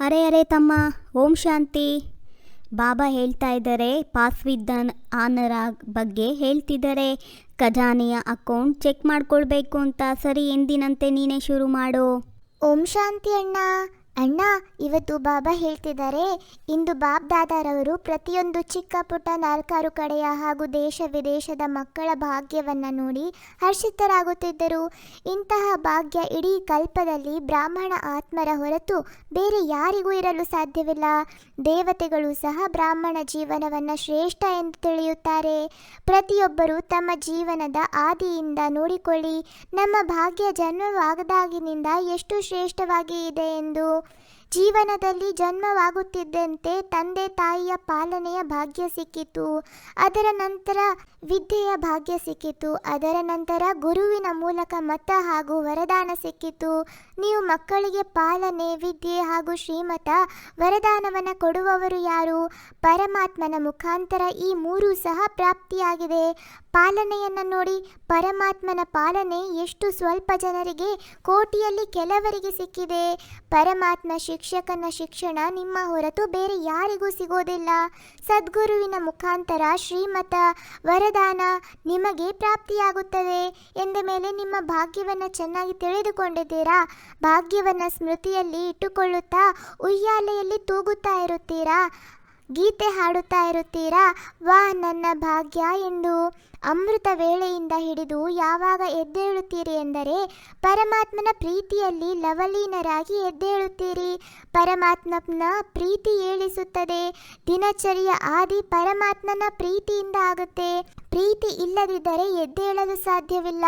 ಅರೆ ಅರೆ ತಮ್ಮ, ಓಂ ಶಾಂತಿ. ಬಾಬಾ ಹೇಳ್ತಾ ಇದ್ದಾರೆ ಪಾಸ್ ವಿತ್ ಆನರ ಬಗ್ಗೆ ಹೇಳ್ತಿದ್ದಾರೆ. ಖಜಾನೆಯ ಅಕೌಂಟ್ ಚೆಕ್ ಮಾಡ್ಕೊಳ್ಬೇಕು ಅಂತ. ಸರಿ, ಎಂದಿನಂತೆ ನೀನೇ ಶುರು ಮಾಡು. ಓಂ ಶಾಂತಿ ಅಣ್ಣ ಅಣ್ಣ, ಇವತ್ತು ಬಾಬಾ ಹೇಳ್ತಿದ್ದಾರೆ, ಇಂದು ಬಾಬ್ ದಾದಾರವರು ಪ್ರತಿಯೊಂದು ಚಿಕ್ಕ ಪುಟ್ಟ ನಾಲ್ಕಾರು ಕಡೆಯ ಹಾಗೂ ದೇಶ ವಿದೇಶದ ಮಕ್ಕಳ ಭಾಗ್ಯವನ್ನು ನೋಡಿ ಹರ್ಷಿತರಾಗುತ್ತಿದ್ದರು. ಇಂತಹ ಭಾಗ್ಯ ಇಡೀ ಕಲ್ಪದಲ್ಲಿ ಬ್ರಾಹ್ಮಣ ಆತ್ಮರ ಹೊರತು ಬೇರೆ ಯಾರಿಗೂ ಇರಲು ಸಾಧ್ಯವಿಲ್ಲ. ದೇವತೆಗಳು ಸಹ ಬ್ರಾಹ್ಮಣ ಜೀವನವನ್ನು ಶ್ರೇಷ್ಠ ಎಂದು ತಿಳಿಯುತ್ತಾರೆ. ಪ್ರತಿಯೊಬ್ಬರು ತಮ್ಮ ಜೀವನದ ಆದಿಯಿಂದ ನೋಡಿಕೊಳ್ಳಿ, ನಮ್ಮ ಭಾಗ್ಯ ಜನ್ಮವಾಗದಾಗಿನಿಂದ ಎಷ್ಟು ಶ್ರೇಷ್ಠವಾಗಿ ಇದೆ ಎಂದು. ಜೀವನದಲ್ಲಿ ಜನ್ಮವಾಗುತ್ತಿದ್ದಂತೆ ತಂದೆ ತಾಯಿಯ ಪಾಲನೆಯ ಭಾಗ್ಯ ಸಿಕ್ಕಿತು. ಅದರ ನಂತರ ವಿದ್ಯೆಯ ಭಾಗ್ಯ ಸಿಕ್ಕಿತು. ಅದರ ನಂತರ ಗುರುವಿನ ಮೂಲಕ ಮತ ಹಾಗೂ ವರದಾನ ಸಿಕ್ಕಿತು. ನೀವು ಮಕ್ಕಳಿಗೆ ಪಾಲನೆ, ವಿದ್ಯೆ ಹಾಗೂ ಶ್ರೀಮತ ವರದಾನವನ್ನು ಕೊಡುವವರು ಯಾರು? ಪರಮಾತ್ಮನ ಮುಖಾಂತರ ಈ ಮೂರೂ ಸಹ ಪ್ರಾಪ್ತಿಯಾಗಿದೆ ಪಾಲನೆಯನ್ನು ನೋಡಿ ಪರಮಾತ್ಮನ ಪಾಲನೆ ಎಷ್ಟು ಸ್ವಲ್ಪ ಜನರಿಗೆ ಕೋಟಿಯಲ್ಲಿ ಕೆಲವರಿಗೆ ಸಿಕ್ಕಿದೆ. ಪರಮಾತ್ಮ ಶಿಕ್ಷಕನ ಶಿಕ್ಷಣ ನಿಮ್ಮ ಹೊರತು ಬೇರೆ ಯಾರಿಗೂ ಸಿಗೋದಿಲ್ಲ. ಸದ್ಗುರುವಿನ ಮುಖಾಂತರ ಶ್ರೀಮತ ವರದಾನ ನಿಮಗೆ ಪ್ರಾಪ್ತಿಯಾಗುತ್ತದೆ. ಎಂದ ಮೇಲೆ ನಿಮ್ಮ ಭಾಗ್ಯವನ್ನು ಚೆನ್ನಾಗಿ ತಿಳಿದುಕೊಂಡಿದ್ದೀರಾ? ಭಾಗ್ಯವನ್ನು ಸ್ಮೃತಿಯಲ್ಲಿ ಇಟ್ಟುಕೊಳ್ಳುತ್ತಾ ಉಯ್ಯಾಲೆಯಲ್ಲಿ ತೂಗುತ್ತಾ ಇರುತ್ತೀರಾ? ಗೀತೆ ಹಾಡುತ್ತಾ ಇರುತ್ತೀರಾ? ವಾ ನನ್ನ ಭಾಗ್ಯ ಎಂದು. ಅಮೃತ ವೇಳೆಯಿಂದ ಹಿಡಿದು ಯಾವಾಗ ಎದ್ದೇಳುತ್ತೀರಿ ಎಂದರೆ ಪರಮಾತ್ಮನ ಪ್ರೀತಿಯಲ್ಲಿ ಲವಲೀನರಾಗಿ ಎದ್ದೇಳುತ್ತೀರಿ. ಪರಮಾತ್ಮನ ಪ್ರೀತಿ ಏಳಿಸುತ್ತದೆ. ದಿನಚರಿಯ ಆದಿ ಪರಮಾತ್ಮನ ಪ್ರೀತಿಯಿಂದ ಆಗುತ್ತೆ. ಪ್ರೀತಿ ಇಲ್ಲದಿದ್ದರೆ ಎದ್ದೇಳಲು ಸಾಧ್ಯವಿಲ್ಲ.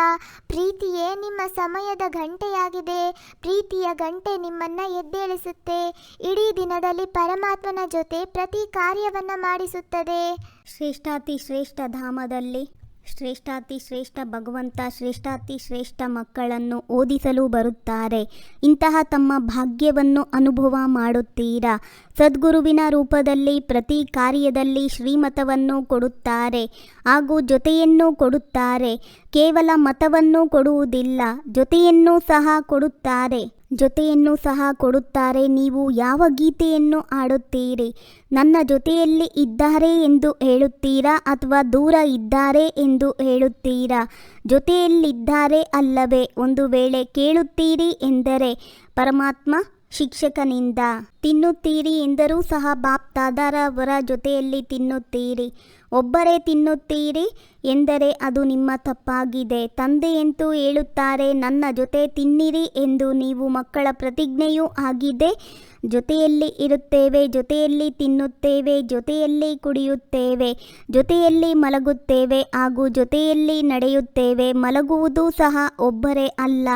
ಪ್ರೀತಿಯೇ ನಿಮ್ಮ ಸಮಯದ ಗಂಟೆಯಾಗಿದೆ ಪ್ರೀತಿಯ ಗಂಟೆ ನಿಮ್ಮನ್ನ ಎದ್ದೇಳಿಸುತ್ತೆ. ಇಡೀ ದಿನದಲ್ಲಿ ಪರಮಾತ್ಮನ ಜೊತೆ ಪ್ರತಿ ಕಾರ್ಯವನ್ನ ಮಾಡಿಸುತ್ತದೆ. ಶ್ರೇಷ್ಠಾತಿ ಶ್ರೇಷ್ಠ ಧಾಮದಲ್ಲಿ ಶ್ರೇಷ್ಠಾತಿ ಶ್ರೇಷ್ಠ ಭಗವಂತ, ಶ್ರೇಷ್ಠಾತಿ ಶ್ರೇಷ್ಠ ಮಕ್ಕಳನ್ನು ಓದಿಸಲು ಬರುತ್ತಾರೆ. ಇಂತಹ ತಮ್ಮ ಭಾಗ್ಯವನ್ನು ಅನುಭವ ಮಾಡುತ್ತೀರಾ? ಸದ್ಗುರುವಿನ ರೂಪದಲ್ಲಿ, ಪ್ರತಿ ಕಾರ್ಯದಲ್ಲಿ ಶ್ರೀಮತವನ್ನು ಕೊಡುತ್ತಾರೆ. ಹಾಗೂ ಜೊತೆಯನ್ನು ಕೊಡುತ್ತಾರೆ. ಕೇವಲ ಮತವನ್ನು ಕೊಡುವುದಿಲ್ಲ, ಜೊತೆಯನ್ನು ಸಹ ಕೊಡುತ್ತಾರೆ. ಜೊತೆಯನ್ನು ಸಹ ಕೊಡುತ್ತಾರೆ. ನೀವು ಯಾವ ಗೀತೆಯನ್ನು ಆಡುತ್ತೀರಿ ನನ್ನ ಜೊತೆಯಲ್ಲಿ ಇದ್ದಾರೆ ಎಂದು ಹೇಳುತ್ತೀರಾ ಅಥವಾ ದೂರ ಇದ್ದಾರೆ ಎಂದು ಹೇಳುತ್ತೀರಾ? ಜೊತೆಯಲ್ಲಿದ್ದಾರೆ ಅಲ್ಲವೇ, ಒಂದು ವೇಳೆ ಕೇಳುತ್ತೀರಿ ಎಂದರೆ ಪರಮಾತ್ಮ ಶಿಕ್ಷಕನಿಂದ. ತಿನ್ನುತ್ತೀರಿ ಎಂದರೂ ಸಹ ಬಾಪ್ ದಾದಾರವರ ಜೊತೆಯಲ್ಲಿ ತಿನ್ನುತ್ತೀರಿ. ಒಬ್ಬರೇ ತಿನ್ನುತ್ತೀರಿ ಎಂದರೆ ಅದು ನಿಮ್ಮ ತಪ್ಪಾಗಿದೆ. ತಂದೆಯಂತೂ ಹೇಳುತ್ತಾರೆ, ನನ್ನ ಜೊತೆ ತಿನ್ನಿರಿ ಎಂದು ನೀವು ಮಕ್ಕಳ ಪ್ರತಿಜ್ಞೆಯೂ ಆಗಿದೆ. ಜೊತೆಯಲ್ಲಿ ಇರುತ್ತೇವೆ, ಜೊತೆಯಲ್ಲಿ ತಿನ್ನುತ್ತೇವೆ, ಜೊತೆಯಲ್ಲಿ ಕುಡಿಯುತ್ತೇವೆ, ಜೊತೆಯಲ್ಲಿ ಮಲಗುತ್ತೇವೆ ಹಾಗೂ ಜೊತೆಯಲ್ಲಿ ನಡೆಯುತ್ತೇವೆ. ಮಲಗುವುದು ಸಹ ಒಬ್ಬರೇ ಅಲ್ಲ.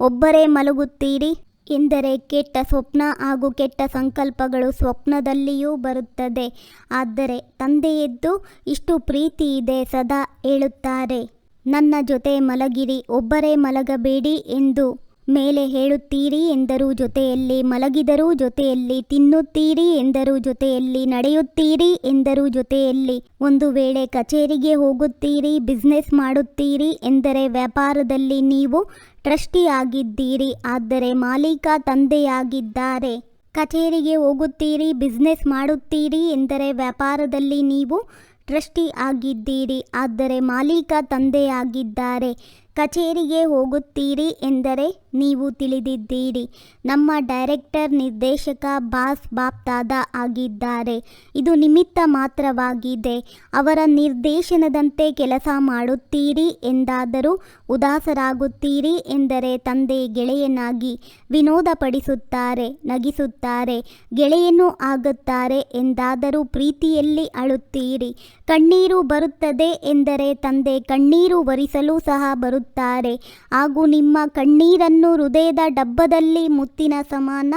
ಒಬ್ಬರೇ ಮಲಗುತ್ತೀರಿ. ಎಂದರೆ ಕೆಟ್ಟ ಸ್ವಪ್ನ ಹಾಗೂ ಕೆಟ್ಟ ಸಂಕಲ್ಪಗಳು ಸ್ವಪ್ನದಲ್ಲಿಯೂ ಬರುತ್ತದೆ. ಆದರೆ ತಂದೆಯದ್ದು ಇಷ್ಟು ಪ್ರೀತಿ ಇದೆ ಸದಾ ಹೇಳುತ್ತಾರೆ. ನನ್ನ ಜೊತೆ ಮಲಗಿರಿ, ಒಬ್ಬರೇ ಮಲಗಬೇಡಿ ಎಂದು ಮೇಲೆ ಹೇಳುತ್ತೀರಿ ಎಂದರು ಜೊತೆಯಲ್ಲಿ ಮಲಗಿದರೂ ಜೊತೆಯಲ್ಲಿ ತಿನ್ನುತ್ತೀರಿ ಎಂದರು ಜೊತೆಯಲ್ಲಿ ನಡೆಯುತ್ತೀರಿ ಎಂದರು ಜೊತೆಯಲ್ಲಿ ಒಂದು ವೇಳೆ ಕಚೇರಿಗೆ ಹೋಗುತ್ತೀರಿ ಬಿಸ್ನೆಸ್ ಮಾಡುತ್ತೀರಿ ಎಂದರೆ ವ್ಯಾಪಾರದಲ್ಲಿ ನೀವು ಟ್ರಸ್ಟಿ ಆಗಿದ್ದೀರಿ ಆದರೆ ಮಾಲೀಕ ತಂದೆಯಾಗಿದ್ದಾರೆ. ಕಚೇರಿಗೆ ಹೋಗುತ್ತೀರಿ ಬಿಸ್ನೆಸ್ ಮಾಡುತ್ತೀರಿ ಎಂದರೆ ವ್ಯಾಪಾರದಲ್ಲಿ ನೀವು ಟ್ರಸ್ಟಿ ಆಗಿದ್ದೀರಿ ಆದರೆ ಮಾಲೀಕ ತಂದೆಯಾಗಿದ್ದಾರೆ. ಕಚೇರಿಗೆ ಹೋಗುತ್ತೀರಿ ಎಂದರೆ ನೀವು ತಿಳಿದಿದ್ದೀರಿ. ನಮ್ಮ ಡೈರೆಕ್ಟರ್ ನಿರ್ದೇಶಕ ಬಾಸ್ ಬಾಪ್ತಾದ ಆಗಿದ್ದಾರೆ. ಇದು ನಿಮಿತ್ತ ಮಾತ್ರವಾಗಿದೆ. ಅವರ ನಿರ್ದೇಶನದಂತೆ ಕೆಲಸ ಮಾಡುತ್ತೀರಿ ಎಂದಾದರೂ ಉದಾಸರಾಗುತ್ತೀರಿ ಎಂದರೆ ತಂದೆ ಗೆಳೆಯನಾಗಿ ವಿನೋದಪಡಿಸುತ್ತಾರೆ, ನಗಿಸುತ್ತಾರೆ, ಗೆಳೆಯನು ಆಗುತ್ತಾರೆ ಎಂದಾದರೂ ಪ್ರೀತಿಯಲ್ಲಿ ಅಳುತ್ತೀರಿ. ಕಣ್ಣೀರು ಬರುತ್ತದೆ ಎಂದರೆ ತಂದೆ ಕಣ್ಣೀರು ಒರೆಸಲು ಸಹ ಬರುತ್ತಾರೆ. ಹಾಗೂ ನಿಮ್ಮ ಕಣ್ಣೀರನ್ನು ಹೃದಯದ ಡಬ್ಬದಲ್ಲಿ ಮುತ್ತಿನ ಸಮಾನ.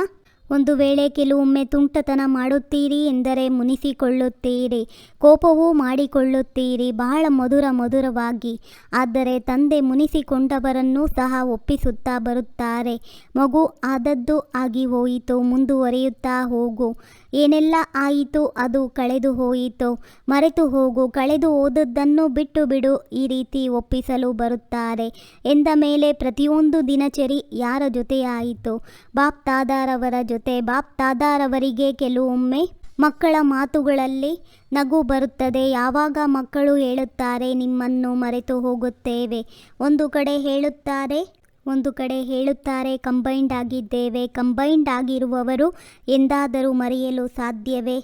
ಒಂದು ವೇಳೆ ಕೆಲವೊಮ್ಮೆ ತುಂಟತನ ಮಾಡುತ್ತೀರಿ ಎಂದರೆ ಮುನಿಸಿಕೊಳ್ಳುತ್ತೀರಿ. ಕೋಪವೂ ಮಾಡಿಕೊಳ್ಳುತ್ತೀರಿ, ಬಹಳ ಮಧುರ ಮಧುರವಾಗಿ. ಆದರೆ ತಂದೆ ಮುನಿಸಿಕೊಂಡವರನ್ನೂ ಸಹ ಒಪ್ಪಿಸುತ್ತಾ ಬರುತ್ತಾರೆ. ಮಗು ಆದದ್ದು ಆಗಿ ಹೋಯಿತು, ಮುಂದುವರಿಯುತ್ತಾ ಹೋಗು. ಏನೆಲ್ಲ ಆಯಿತು ಅದು ಕಳೆದು ಹೋಯಿತು. ಮರೆತು ಹೋಗು, ಕಳೆದು ಹೋದದ್ದನ್ನು ಬಿಟ್ಟು ಬಿಡು, ಈ ರೀತಿ ಒಪ್ಪಿಸಲು ಬರುತ್ತಾರೆ. ಎಂದ ಮೇಲೆ ಪ್ರತಿಯೊಂದು ದಿನಚರಿ ಯಾರ ಜೊತೆಯಾಯಿತು? ಬಾಪ್ ತಾದಾರವರ ಜೊತೆ, ಬಾಪ್ ತಾದಾರವರಿಗೆ ಕೆಲವೊಮ್ಮೆ ಮಕ್ಕಳ ಮಾತುಗಳಲ್ಲಿ ನಗು ಬರುತ್ತದೆ. ಯಾವಾಗ ಮಕ್ಕಳು ಹೇಳುತ್ತಾರೆ, ನಿಮ್ಮನ್ನು ಮರೆತು ಹೋಗುತ್ತೇವೆ. ಒಂದು ಕಡೆ ಹೇಳುತ್ತಾರೆ, ಒಂದು ಕಡೆ ಹೇಳುತ್ತಾರೆ, ಕಂಬೈಂಡ್ ಆಗಿದ್ದೇವೆ. ಕಂಬೈಂಡ್ ಆಗಿರುವವರು ಎಂದಾದರೂ ಮರೆಯಲು ಸಾಧ್ಯವೇ?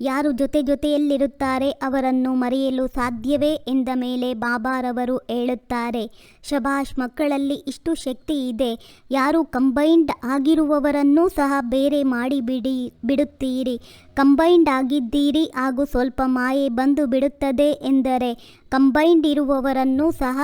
ಯಾರು ಜೊತೆ ಜೊತೆಯಲ್ಲಿರುತ್ತಾರೆ ಅವರನ್ನು ಮರೆಯಲು ಸಾಧ್ಯವೇ ಎಂದ ಮೇಲೆ ಬಾಬಾರವರು ಹೇಳುತ್ತಾರೆ, ಶಬಾಷ್, ಮಕ್ಕಳಲ್ಲಿ ಇಷ್ಟು ಶಕ್ತಿ ಇದೆ. ಯಾರು ಕಂಬೈಂಡ್ ಆಗಿರುವವರನ್ನೂ ಸಹ ಬೇರೆ ಮಾಡಿ ಬಿಡಿ, ಬಿಡುತ್ತೀರಿ. ಕಂಬೈಂಡ್ ಆಗಿದ್ದೀರಿ ಹಾಗೂ ಸ್ವಲ್ಪ ಮಾಯೆ ಬಂದು ಬಿಡುತ್ತದೆ ಎಂದರೆ ಕಂಬೈಂಡ್ ಇರುವವರನ್ನೂ ಸಹ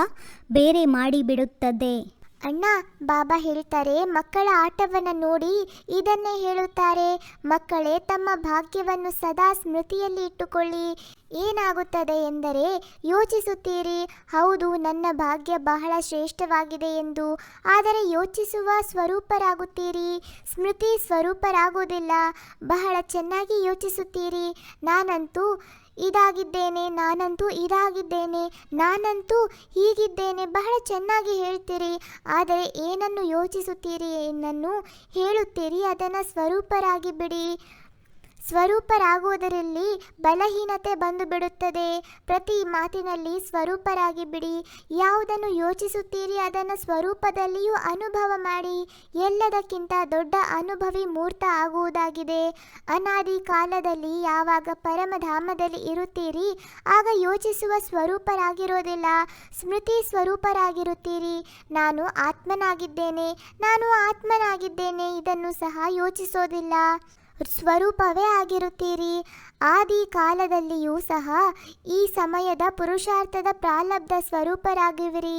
ಬೇರೆ ಮಾಡಿಬಿಡುತ್ತದೆ ಅಣ್ಣ, ಬಾಬಾ ಹೇಳ್ತಾರೆ, ಮಕ್ಕಳ ಆಟವನ್ನು ನೋಡಿ ಇದನ್ನೇ ಹೇಳುತ್ತಾರೆ. ಮಕ್ಕಳೇ, ತಮ್ಮ ಭಾಗ್ಯವನ್ನು ಸದಾ ಸ್ಮೃತಿಯಲ್ಲಿ ಇಟ್ಟುಕೊಳ್ಳಿ. ಏನಾಗುತ್ತದೆ ಎಂದರೆ, ಯೋಚಿಸುತ್ತೀರಿ, ಹೌದು, ನನ್ನ ಭಾಗ್ಯ ಬಹಳ ಶ್ರೇಷ್ಠವಾಗಿದೆ ಎಂದು. ಆದರೆ ಯೋಚಿಸುವ ಸ್ವರೂಪರಾಗುತ್ತೀರಿ. ಸ್ಮೃತಿ ಸ್ವರೂಪರಾಗುವುದಿಲ್ಲ. ಬಹಳ ಚೆನ್ನಾಗಿ ಯೋಚಿಸುತ್ತೀರಿ. ನಾನಂತೂ ಇದಾಗಿದ್ದೇನೆ, ನಾನಂತೂ ಇದಾಗಿದ್ದೇನೆ, ನಾನಂತೂ ಹೀಗಿದ್ದೇನೆ, ಬಹಳ ಚೆನ್ನಾಗಿ ಹೇಳ್ತೀರಿ. ಆದರೆ ಏನನ್ನು ಯೋಚಿಸುತ್ತೀರಿ ಏನನ್ನು ಹೇಳುತ್ತೀರಿ, ಅದನ್ನು ಸ್ವರೂಪರಾಗಿ ಬಿಡಿ. ಸ್ವರೂಪರಾಗುವುದರಲ್ಲಿ ಬಲಹೀನತೆ ಬಂದು ಬಿಡುತ್ತದೆ ಪ್ರತಿ ಮಾತಿನಲ್ಲಿ ಸ್ವರೂಪರಾಗಿ ಬಿಡಿ. ಯಾವುದನ್ನು ಯೋಚಿಸುತ್ತೀರಿ ಅದನ್ನು ಸ್ವರೂಪದಲ್ಲಿಯೂ ಅನುಭವ ಮಾಡಿ. ಎಲ್ಲದಕ್ಕಿಂತ ದೊಡ್ಡ ಅನುಭವಿ ಮೂರ್ತ ಆಗುವುದಾಗಿದೆ. ಅನಾದಿ ಕಾಲದಲ್ಲಿ ಯಾವಾಗ ಪರಮಧಾಮದಲ್ಲಿ ಇರುತ್ತೀರಿ, ಆಗ ಯೋಚಿಸುವ ಸ್ವರೂಪರಾಗಿರೋದಿಲ್ಲ. ಸ್ಮೃತಿ ಸ್ವರೂಪರಾಗಿರುತ್ತೀರಿ. ನಾನು ಆತ್ಮನಾಗಿದ್ದೇನೆ. ನಾನು ಆತ್ಮನಾಗಿದ್ದೇನೆ. ಇದನ್ನು ಸಹ ಯೋಚಿಸೋದಿಲ್ಲ. ಸ್ವರೂಪವೇ ಆಗಿರುತ್ತೀರಿ. ಆದಿ ಕಾಲದಲ್ಲಿಯೂ ಸಹ ಈ ಸಮಯದ ಪುರುಷಾರ್ಥದ ಪ್ರಾಲಬ್ಧ ಸ್ವರೂಪರಾಗಿವಿರಿ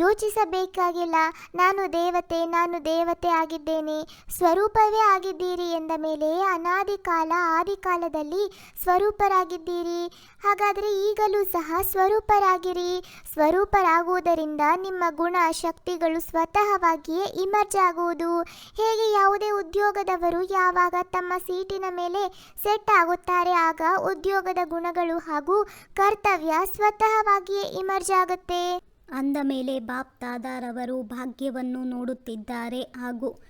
ಯೋಚಿಸಬೇಕಾಗಿಲ್ಲ, ನಾನು ದೇವತೆ ನಾನು ದೇವತೆ ಆಗಿದ್ದೇನೆ. ಸ್ವರೂಪವೇ ಆಗಿದ್ದೀರಿ ಎಂದ ಮೇಲೆ ಅನಾದಿ ಕಾಲ ಆದಿ ಕಾಲದಲ್ಲಿ ಸ್ವರೂಪರಾಗಿದ್ದೀರಿ. ಹಾಗಾದರೆ ಈಗಲೂ ಸಹ ಸ್ವರೂಪರಾಗಿರಿ. ಸ್ವರೂಪರಾಗುವುದರಿಂದ ನಿಮ್ಮ ಗುಣ ಶಕ್ತಿಗಳು ಸ್ವತಃವಾಗಿಯೇ ಇಮರ್ಜ್ ಆಗುವುದು. ಹೇಗೆ ಯಾವುದೇ ಉದ್ಯೋಗದವರು ಯಾವಾಗ ತಮ್ಮ ಸೀಟಿನ ಮೇಲೆ ಸೆಟ್ ಆಗುತ್ತಾರೆ ಆಗ ಉದ್ಯೋಗದ ಗುಣಗಳು ಹಾಗೂ ಕರ್ತವ್ಯ ಸ್ವತಃವಾಗಿಯೇ ಇಮರ್ಜ್ ಆಗುತ್ತೆ. ಅಂದ ಮೇಲೆ ಬಾಪ್ ದಾದಾರವರು ಭಾಗ್ಯವನ್ನು ನೋಡುತ್ತಿದ್ದಾರೆ ಹಾಗೂ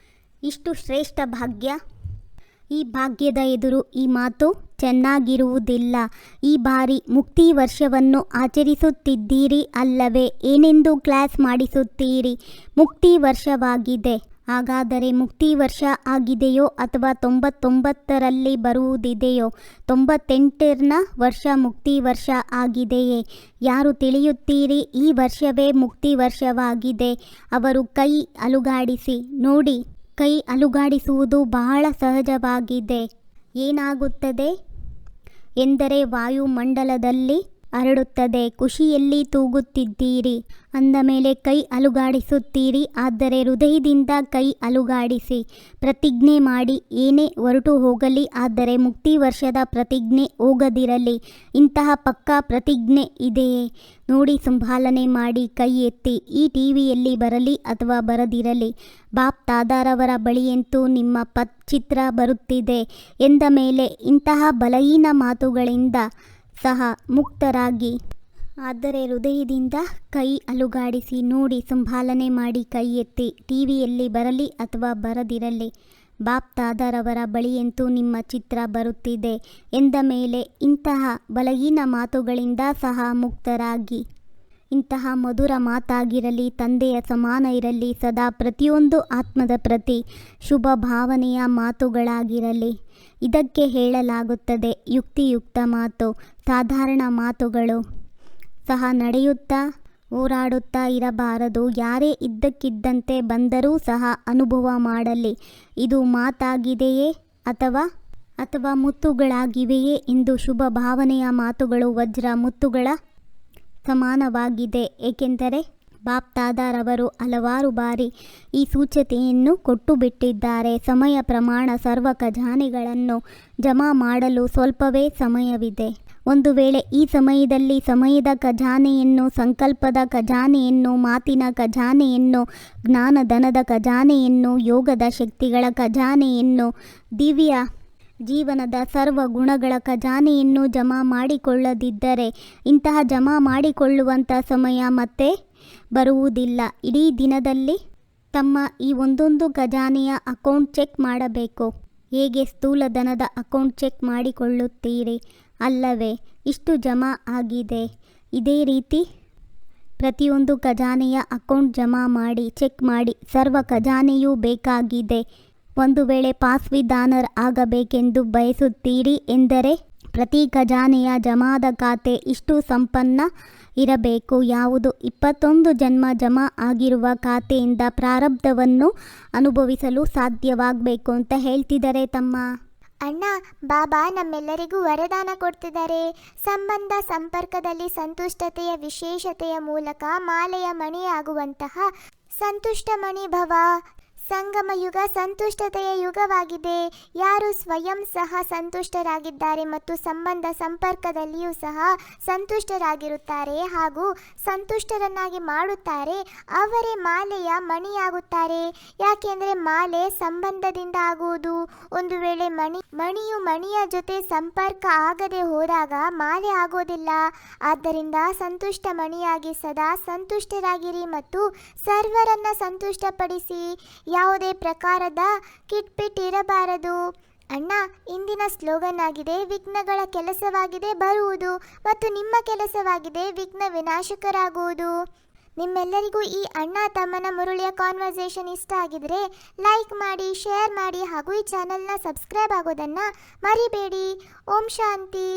ಇಷ್ಟು ಶ್ರೇಷ್ಠ ಭಾಗ್ಯ? ಈ ಭಾಗ್ಯದ ಎದುರು ಈ ಮಾತು ಚೆನ್ನಾಗಿರುವುದಿಲ್ಲ. ಈ ಬಾರಿ ಮುಕ್ತಿ ವರ್ಷವನ್ನು ಆಚರಿಸುತ್ತಿದ್ದೀರಿ ಅಲ್ಲವೇ? ಏನೆಂದು ಕ್ಲಾಸ್ ಮಾಡಿಸುತ್ತೀರಿ? ಮುಕ್ತಿ ವರ್ಷವಾಗಿದೆ. ಹಾಗಾದರೆ ಮುಕ್ತಿ ವರ್ಷ ಆಗಿದೆಯೋ ಅಥವಾ ತೊಂಬತ್ತೊಂಬತ್ತರಲ್ಲಿ ಬರುವುದಿದೆಯೋ? ತೊಂಬತ್ತೆಂಟರ ವರ್ಷ ಮುಕ್ತಿ ವರ್ಷ ಆಗಿದೆಯೇ? ಯಾರು ತಿಳಿಯುತ್ತೀರಿ, ಈ ವರ್ಷವೇ ಮುಕ್ತಿ ವರ್ಷವಾಗಿದೆ. ಅವರು ಕೈ ಅಲುಗಾಡಿಸಿ, ನೋಡಿ, ಕೈ ಅಲುಗಾಡಿಸುವುದು ಬಹಳ ಸಹಜವಾಗಿದೆ. ಏನಾಗುತ್ತದೆ? ಎಂದರೆ ವಾಯುಮಂಡಲದಲ್ಲಿ ಹರಡುತ್ತದೆ ಖುಷಿಯಲ್ಲಿ ತೂಗುತ್ತಿದ್ದೀರಿ. ಅಂದ ಮೇಲೆ ಕೈ ಅಲುಗಾಡಿಸುತ್ತೀರಿ. ಆದರೆ ಹೃದಯದಿಂದ ಕೈ ಅಲುಗಾಡಿಸಿ. ಪ್ರತಿಜ್ಞೆ ಮಾಡಿ. ಏನೇ ಹೊರಟು ಹೋಗಲಿ. ಆದರೆ ಮುಕ್ತಿ ವರ್ಷದ ಪ್ರತಿಜ್ಞೆ ಹೋಗದಿರಲಿ. ಇಂತಹ ಪಕ್ಕಾ ಪ್ರತಿಜ್ಞೆ ಇದೆಯೇ? ನೋಡಿ ಸಂಭಾಲನೆ ಮಾಡಿ. ಕೈ ಎತ್ತಿ. ಈ ಟಿವಿಯಲ್ಲಿ ಬರಲಿ ಅಥವಾ ಬರದಿರಲಿ. ಬಾಪ್ ತಾದಾರವರ ಬಳಿಯಂತೂ ನಿಮ್ಮ ಪತ್ ಚಿತ್ರ ಬರುತ್ತಿದೆ. ಎಂದ ಮೇಲೆ ಇಂತಹ ಬಲಹೀನ ಮಾತುಗಳಿಂದ ಸಹ ಮುಕ್ತರಾಗಿ. ಆದರೆ ಹೃದಯದಿಂದ ಕೈ ಅಲುಗಾಡಿಸಿ ನೋಡಿ ಸಂಭಾಲನೆ ಮಾಡಿ ಕೈ ಎತ್ತಿ ಟಿವಿಯಲ್ಲಿ ಬರಲಿ ಅಥವಾ ಬರದಿರಲಿ, ಬಾಪ್ ತಾದರವರ ಬಳಿಯಂತೂ ನಿಮ್ಮ ಚಿತ್ರ ಬರುತ್ತಿದೆ ಎಂದ ಮೇಲೆ ಇಂತಹ ಬಲಹೀನ ಮಾತುಗಳಿಂದ ಸಹ ಮುಕ್ತರಾಗಿ. ಇಂತಹ ಮಧುರ ಮಾತಾಗಿರಲಿ, ತಂದೆಯ ಸಮಾನ ಇರಲಿ, ಸದಾ ಪ್ರತಿಯೊಂದು ಆತ್ಮದ ಪ್ರತಿ ಶುಭ ಭಾವನೆಯ ಮಾತುಗಳಾಗಿರಲಿ. ಇದಕ್ಕೆ ಹೇಳಲಾಗುತ್ತದೆ, ಯುಕ್ತಿಯುಕ್ತ ಮಾತು, ಸಾಧಾರಣ ಮಾತುಗಳು. ಸಹ ನಡೆಯುತ್ತಾ ಓಡಾಡುತ್ತಾ ಇರಬಾರದು. ಯಾರೇ ಇದ್ದಕ್ಕಿದ್ದಂತೆ ಬಂದರೂ ಸಹ ಅನುಭವ ಮಾಡಲಿ. ಇದು ಮಾತಾಗಿದೆಯೇ ಅಥವಾ ಅಥವಾ ಮುತ್ತುಗಳಾಗಿವೆಯೇ ಎಂದು ಶುಭ ಭಾವನೆಯ ಮಾತುಗಳು ವಜ್ರ ಮುತ್ತುಗಳ ಸಮಾನವಾಗಿದೆ. ಏಕೆಂದರೆ ಬಾಪ್ ತಾದಾರವರು ಹಲವಾರು ಬಾರಿ ಈ ಸೂಚತೆಯನ್ನು ಕೊಟ್ಟು ಬಿಟ್ಟಿದ್ದಾರೆ ಸಮಯ ಪ್ರಮಾಣ ಸರ್ವ ಖಜಾನೆಗಳನ್ನು ಜಮಾ ಮಾಡಲು ಸ್ವಲ್ಪವೇ ಸಮಯವಿದೆ. ಒಂದು ವೇಳೆ ಈ ಸಮಯದಲ್ಲಿ ಸಮಯದ ಖಜಾನೆಯನ್ನು, ಸಂಕಲ್ಪದ ಖಜಾನೆಯನ್ನು, ಮಾತಿನ ಖಜಾನೆಯನ್ನು, ಜ್ಞಾನಧನದ ಖಜಾನೆಯನ್ನು, ಯೋಗದ ಶಕ್ತಿಗಳ ಖಜಾನೆಯನ್ನು, ದಿವ್ಯ ಜೀವನದ ಸರ್ವ ಗುಣಗಳ ಖಜಾನೆಯನ್ನು ಜಮಾ ಮಾಡಿಕೊಳ್ಳದಿದ್ದರೆ ಇಂತಹ ಜಮಾ ಮಾಡಿಕೊಳ್ಳುವಂಥ ಸಮಯ ಮತ್ತೆ ಬರುವುದಿಲ್ಲ. ಇಡೀ ದಿನದಲ್ಲಿ ತಮ್ಮ ಈ ಒಂದೊಂದು ಖಜಾನೆಯ ಅಕೌಂಟ್ ಚೆಕ್ ಮಾಡಬೇಕು. ಹೇಗೆ ಸ್ಥೂಲ ಧನದ ಅಕೌಂಟ್ ಚೆಕ್ ಮಾಡಿಕೊಳ್ಳುತ್ತೀರಿ? ಅಲ್ಲವೇ, ಇಷ್ಟು ಜಮಾ ಆಗಿದೆ. ಇದೇ ರೀತಿ ಪ್ರತಿಯೊಂದು ಖಜಾನೆಯ ಅಕೌಂಟ್ ಜಮಾ ಮಾಡಿ, ಚೆಕ್ ಮಾಡಿ, ಸರ್ವ ಖಜಾನೆಯೂ ಬೇಕಾಗಿದೆ. ಒಂದು ವೇಳೆ ಪಾಸ್ ವಿಧಾನರ್ ಆಗಬೇಕೆಂದು ಬಯಸುತ್ತೀರಿ ಎಂದರೆ ಪ್ರತಿ ಖಜಾನೆಯ ಜಮಾದ ಖಾತೆ ಇಷ್ಟು ಸಂಪನ್ನ ಇರಬೇಕು. ಯಾವುದು ಇಪ್ಪತ್ತೊಂದು ಜನ್ಮ ಜಮಾ ಆಗಿರುವ ಖಾತೆಯಿಂದ ಪ್ರಾರಬ್ಧವನ್ನು ಅನುಭವಿಸಲು ಸಾಧ್ಯವಾಗಬೇಕು ಅಂತ ಹೇಳ್ತಿದ್ದಾರೆ ತಮ್ಮ. ಅಣ್ಣ, ಬಾಬಾ ನಮ್ಮೆಲ್ಲರಿಗೂ ವರದಾನ ಕೊಡ್ತಿದ್ದಾರೆ. ಸಂಬಂಧ ಸಂಪರ್ಕದಲ್ಲಿ ಸಂತುಷ್ಟತೆಯ ವಿಶೇಷತೆಯ ಮೂಲಕ ಮಾಲೆಯ ಮಣಿಯಾಗುವಂತಹ ಸಂತುಷ್ಟ ಮಣಿ ಭವ ಸಂಗಮ ಯುಗ ಸಂತುಷ್ಟತೆಯ ಯುಗವಾಗಿದೆ. ಯಾರು ಸ್ವಯಂ ಸಹ ಸಂತುಷ್ಟರಾಗಿದ್ದಾರೆ ಮತ್ತು ಸಂಬಂಧ ಸಂಪರ್ಕದಲ್ಲಿಯೂ ಸಹ ಸಂತುಷ್ಟರಾಗಿರುತ್ತಾರೆ ಹಾಗೂ ಸಂತುಷ್ಟರನ್ನಾಗಿ ಮಾಡುತ್ತಾರೆ, ಅವರೇ ಮಾಲೆಯ ಮಣಿಯಾಗುತ್ತಾರೆ. ಯಾಕೆಂದರೆ ಮಾಲೆ ಸಂಬಂಧದಿಂದ ಆಗುವುದು. ಒಂದು ವೇಳೆ ಮಣಿ, ಮಣಿಯು ಮಣಿಯ ಜೊತೆ ಸಂಪರ್ಕ ಆಗದೆ ಹೋದಾಗ ಮಾಲೆ ಆಗೋದಿಲ್ಲ ಆದ್ದರಿಂದ ಸಂತುಷ್ಟ ಮಣಿಯಾಗಿ ಸದಾ ಸಂತುಷ್ಟರಾಗಿರಿ ಮತ್ತು ಸರ್ವರನ್ನ ಸಂತುಷ್ಟಪಡಿಸಿ. ಯಾವುದೇ ಪ್ರಕಾರದ ಕಿಟ್ಪಿಟ್ ಇರಬಾರದು. ಅಣ್ಣ, ಇಂದಿನ ಸ್ಲೋಗನ್ ಆಗಿದೆ, ವಿಘ್ನಗಳ ಕೆಲಸವಾಗಿದೆ, ಬರುವುದು ಮತ್ತು ನಿಮ್ಮ ಕೆಲಸವಾಗಿದೆ, ವಿಘ್ನ ವಿನಾಶಕರಾಗುವುದು. ನಿಮ್ಮೆಲ್ಲರಿಗೂ ಈ ಅಣ್ಣ ತಮ್ಮನ ಮುರುಳಿಯ ಕಾನ್ವರ್ಸೇಷನ್ ಇಷ್ಟ ಆಗಿದ್ರೆ ಲೈಕ್ ಮಾಡಿ ಶೇರ್ ಮಾಡಿ ಹಾಗೂ ಈ ಚಾನಲ್ನ ಸಬ್ಸ್ಕ್ರೈಬ್ ಆಗೋದನ್ನು ಮರಿಬೇಡಿ. ಓಂ ಶಾಂತಿ.